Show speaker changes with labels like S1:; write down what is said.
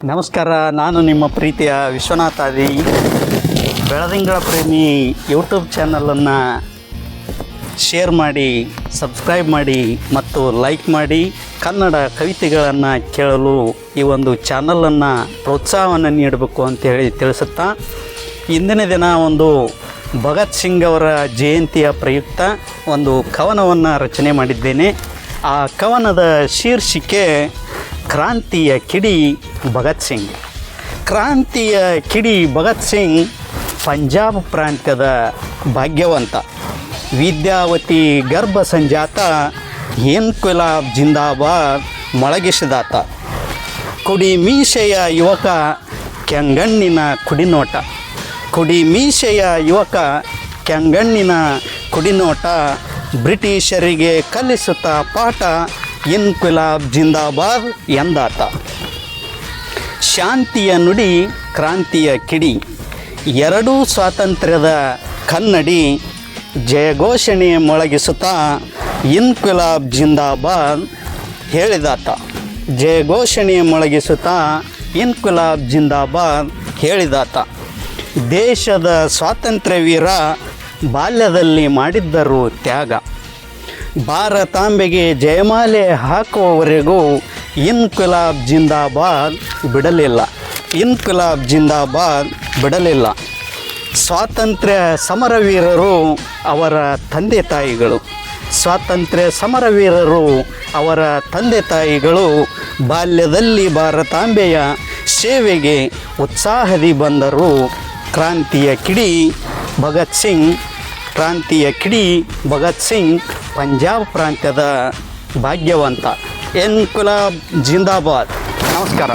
S1: ನಮಸ್ಕಾರ, ನಾನು ನಿಮ್ಮ ಪ್ರೀತಿಯ ವಿಶ್ವನಾಥ ವಿಶ್ವನಾಥಾದಿ. ಬೆಳದಿಂಗಳ ಪ್ರೇಮಿ ಯೂಟ್ಯೂಬ್ ಚಾನಲನ್ನು ಶೇರ್ ಮಾಡಿ ಸಬ್ಸ್ಕ್ರೈಬ್ ಮಾಡಿ ಮತ್ತು ಲೈಕ್ ಮಾಡಿ ಕನ್ನಡ ಕವಿತೆಗಳನ್ನು ಕೇಳಲು ಈ ಒಂದು ಚಾನಲನ್ನು ಪ್ರೋತ್ಸಾಹವನ್ನು ನೀಡಬೇಕು ಅಂತೇಳಿ ತಿಳಿಸುತ್ತಾ, ಇಂದಿನ ದಿನ ಒಂದು ಭಗತ್ ಸಿಂಗ್ ಅವರ ಜಯಂತಿಯ ಪ್ರಯುಕ್ತ ಒಂದು ಕವನವನ್ನು ರಚನೆ ಮಾಡಿದ್ದೇನೆ. ಆ ಕವನದ ಶೀರ್ಷಿಕೆ ಕ್ರಾಂತಿಯ ಕಿಡಿ ಭಗತ್ ಸಿಂಗ್. ಕ್ರಾಂತಿಯ ಕಿಡಿ ಭಗತ್ ಸಿಂಗ್ ಪಂಜಾಬ್ ಪ್ರಾಂತ್ಯದ ಭಾಗ್ಯವಂತ. ವಿದ್ಯಾವತಿ ಗರ್ಭ ಸಂಜಾತ ಏನ್ಕುಲಾಬ್ ಜಿಂದಾಬಾದ್ ಮೊಳಗಿಸಿದಾತ. ಕುಡಿ ಮೀಸೆಯ ಯುವಕ ಕೆಂಗಣ್ಣಿನ ಕುಡಿನೋಟ. ಕುಡಿ ಮೀಸೆಯ ಯುವಕ ಕೆಂಗಣ್ಣಿನ ಕುಡಿನೋಟ. ಬ್ರಿಟಿಷರಿಗೆ ಕಲಿಸುತ್ತಾ ಪಾಠ ಇನ್ಕುಲಾಬ್ ಜಿಂದಾಬಾದ್ ಎಂದಾತ. ಶಾಂತಿಯ ನುಡಿ, ಕ್ರಾಂತಿಯ ಕಿಡಿ, ಎರಡೂ ಸ್ವಾತಂತ್ರ್ಯದ ಕನ್ನಡಿ, ಜಯಘೋಷಣೆ ಮೊಳಗಿಸುತ್ತಾ ಇನ್ಕುಲಾಬ್ ಜಿಂದಾಬಾದ್ ಹೇಳಿದಾತ. ಜಯಘೋಷಣೆ ಮೊಳಗಿಸುತ್ತಾ ಇನ್ಕುಲಾಬ್ ಜಿಂದಾಬಾದ್ ಹೇಳಿದಾತ. ದೇಶದ ಸ್ವಾತಂತ್ರ್ಯ ವೀರ ಬಾಲ್ಯದಲ್ಲಿ ಮಾಡಿದ್ದರು ತ್ಯಾಗ. ಭಾರತಾಂಬೆಗೆ ಜಯಮಾಲೆ ಹಾಕುವವರೆಗೂ ಇನ್ಕುಲಾಬ್ ಜಿಂದಾಬಾದ್ ಬಿಡಲಿಲ್ಲ. ಇನ್ಕುಲಾಬ್ ಜಿಂದಾಬಾದ್ ಬಿಡಲಿಲ್ಲ. ಸ್ವಾತಂತ್ರ್ಯ ಸಮರವೀರರು ಅವರ ತಂದೆ ತಾಯಿಗಳು. ಸ್ವಾತಂತ್ರ್ಯ ಸಮರವೀರರು ಅವರ ತಂದೆ ತಾಯಿಗಳು ಬಾಲ್ಯದಲ್ಲಿ ಭಾರತಾಂಬೆಯ ಸೇವೆಗೆ ಉತ್ಸಾಹದಿ ಬಂದರು. ಕ್ರಾಂತಿಯ ಕಿಡಿ ಭಗತ್ ಸಿಂಗ್ ಕ್ರಾಂತಿಯ ಕಿಡಿ ಭಗತ್ ಸಿಂಗ್ ಪಂಜಾಬ್ ಪ್ರಾಂತ್ಯದ ಭಾಗ್ಯವಂತ ಎನ್ ಕುಲಾಬ್ ಜಿಂದಾಬಾದ್. ನಮಸ್ಕಾರ.